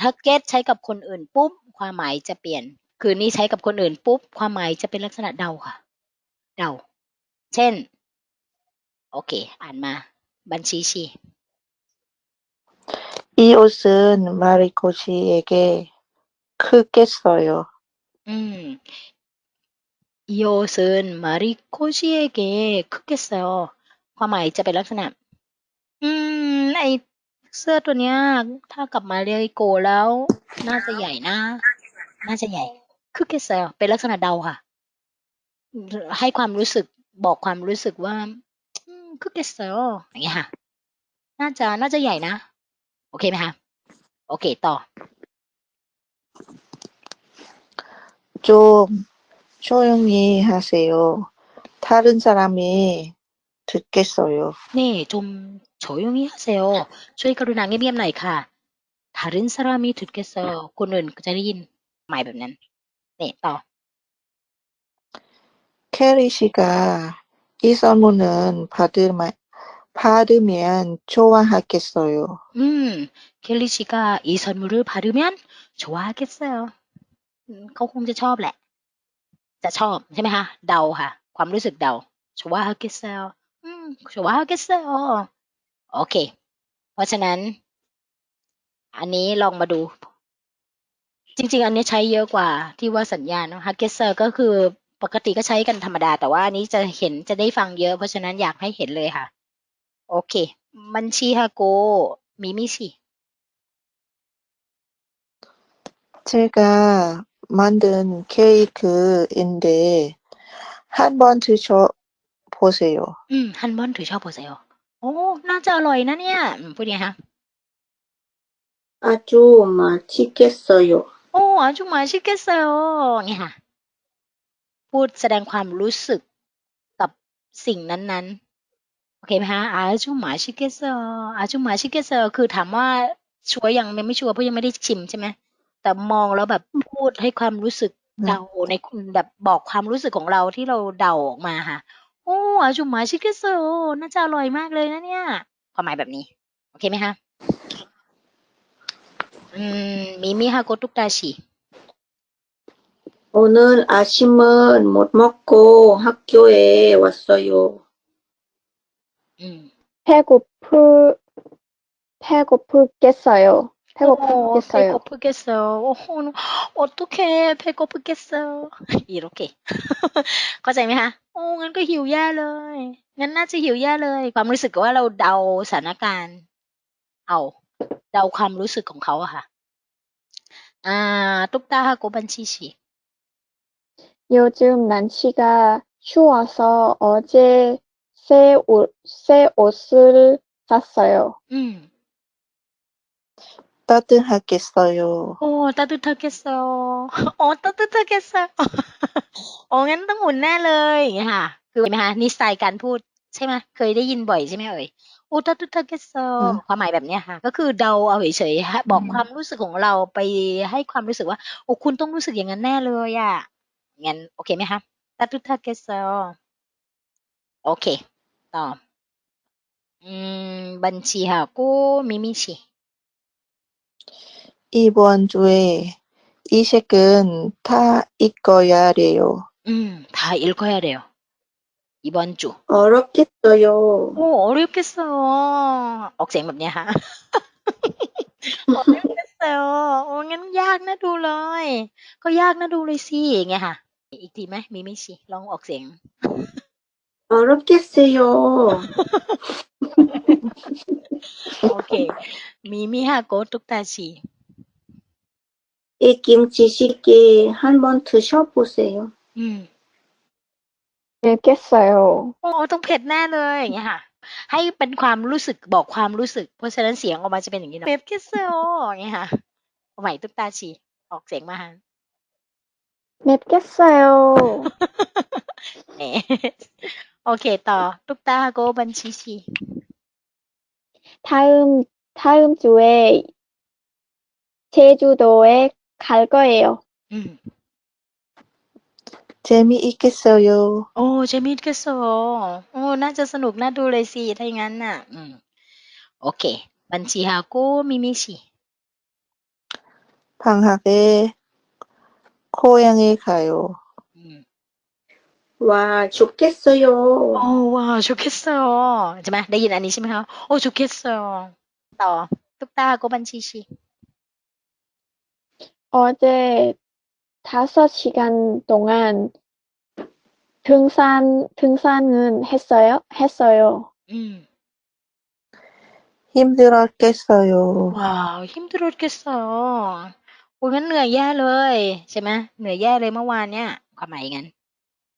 ถ้า get ใช้กับคนอื่นปุ๊บ ความหมายจะเปลี่ยน คือนี่ใช้กับคนอื่นปุ๊บ ความหมายจะเป็นลักษณะเดาค่ะ เดา เช่น โอเค อ่านมา บัญชีชี 이 옷은 마리코 씨에게 크겠어요. อืม이옷은마리코시에게크겠어요ความหมายจะเป็นลักษณะ อืม ไอ เสื้อตัวเนี้ย ถ้ากับมาเรียโกแล้ว น่าจะใหญ่นะ น่าจะใหญ่คือเกสเป็นลักษณะเดาค่ะ ให้ความรู้สึกบอกความรู้สึกว่าอืมคือเกสอย่างเงี้ยค่ะ น่าจะน่าจะใหญ่นะ โอเคไหมคะ โอเค ต่อ 좀 조용히 하세요. 다른 사람이 듣겠어요. นี่จมโฉยงนี้ฮาเซโอช่วยกรุณาเงียบๆหน่อยค่ะทารินซารามีทุดเกสโซคนอื่นก็จะได้ยินหมายแบบนั้นนี่ต่อ 캐리 씨가 이 선물은 받으면, 받으면 좋아하겠어요. อืม เคลลิชิกาอีซอนมูรุพารุเมียนชัวเกสเซลเขาคงจะชอบแหละ จะชอบใช่ไหมคะ เดาค่ะ ความรู้สึกเดาชัวเกสเ ซลอืมชัวเกสเซลโอเค เพราะฉะนั้น อันนี้ลองมาดู จริง ๆ อันนี้ใช้เยอะกว่าที่ว่าสัญญาณเนาะฮักเกสเซอร์ก็คือปกติก็ใช้กันธรรมดา แต่ว่าอันนี้จะเห็นจะได้ฟังเยอะ เพราะฉะนั้นอยากให้เห็นเลยค่ะ โอเค มันชีฮาโกมิมิชิ 제가 만든 케이크인데 한번 드셔 โฮเซโยอืมฮันบอนถือชอบโฮเซโยโอ้น่าจะอร่อยนะเนี่ยพูดยังไงคะอาจูมาชิเกโซโยโอ้อาจูมาชิเกโซโยเนี่ค่ะพูดแสดงความรู้สึกกับสิ่งนั้นๆ โอเคไหมคะอาจูมาชิเกสโซอาจูมาชิเกสโซคือถามว่าชัวร์ยังไม่ชัวร์เพราะยังไม่ได้ชิมใช่ไหมแต่มองแล้วแบบพูดให้ความรู้สึกเดาในแบบบอกความรู้สึกของเราที่เราเดาออกมาค่ะ โอ้อาจุมาชิเกเซลน่าจะอร่อยมากเลยนะเนี่ย ความหมายแบบนี้ โอเคไหมคะ อืม มิมิฮาโกตุกตาชิ 오늘 아침은 못 먹고 학교에 왔어요. อืม 배고플, 배고프겠어요. 어, 배고프겠어요. 배고프겠어요. 어, 어떡해, 배고프겠어요. 이렇게. เข้าใจไหมคะ โอ้งั้นก็หิวแย่เลย งั้นน่าจะหิวแย่เลย ความรู้สึกว่าเราเดาสถานการณ์ เอา เดาความรู้สึกของเขาอะค่ะ อ่า ตุ๊กตาฮาโกบัญชีชี 요즘 날씨가 추워서 어제 새 옷, 새 옷을 샀어요. อืม 따뜻하겠어요. โอ้ตาตุทาเกสโซโอ้ตาตุทาเกสโซโอ้งั้นต้องหมุนแน่เลยอย่างเงี้ยค่ะ คือเห็นไหมคะนี่สไตล์การพูดใช่ไหมเคยได้ยินบ่อยใช่ไหมเอ่ยโอ้ตาตุทาเกสโซ อืม ความหมายแบบเนี้ยค่ะ ก็คือเดาเอาเฉยๆฮะบอก อืม ความรู้สึกของเราไปให้ความรู้สึกว่า โอ้คุณต้องรู้สึกอย่างนั้นแน่เลยอ่ะงั้นโอเคไหมคะตาตุทาเกสโซโอเค ต่อ อืม บัญชีค่ะกูมิมิชิ 이번 주에 이 책은 다 읽어야 돼요. อืม다 읽어야 돼요 이번 주 어렵겠어요. 오, 어렵겠어요. 억생แบบเนี้ยค่ะ 어렵겠어요. โอ้งั้นยากนะดูเลย ก็ยากนะดูเลยสิอย่างเงี้ยค่ะ อีกทีไหมมีไม่ชิลองออกเสียง 어렵겠어요. โอเค มีมิฮาโกตุกตาชิ 이 김치찌개 한번 드셔보세요. อืม 맵겠어요. โอ้ต้องเผ็ดแน่เลยอย่างเงี้ยค่ะ ให้เป็นความรู้สึกบอกความรู้สึก เพราะฉะนั้นเสียงออกมาจะเป็นอย่างนี้เนอะเบฟเกสเซลอย่างเงี้ยค่ะเอาใหม่ตุกตาชีออกเสียงมาฮะ 맵겠어요. เน่ โอเค ต่อ ตุ๊กตาโกบัญชีชี 다음, 다음 주에 제주도에 갈 거예요. อืม 재미있겠어요. โอ้เจมิดก็โซโอ้ น่าจะสนุกน่าดูเลยสิ ถ้าอย่างนั้นน่ะ อืม โอเค บัญชีฮาโกมิมิชิ 방학에 고향에 가요. อืม 와, 좋겠어요. โอ้ว้าวชุกเคสเซอร์ใช่ไหมได้ยินอันนี้ใช่ไหมคะโอ้ชุกเคสเซอร์ต่อตุ๊กตาโกบันชีชี 어제 다섯 시간 동안 등산, 등산은 했어요? 했어요. อืม 힘들었겠어요. ว้าวหิมตุรุดเกสเซอร์โอ้ยงั้นเหนื่อยแย่เลย ใช่ไหมเหนื่อยแย่เลยเมื่อวานเนี่ยความหมายอย่างนั้น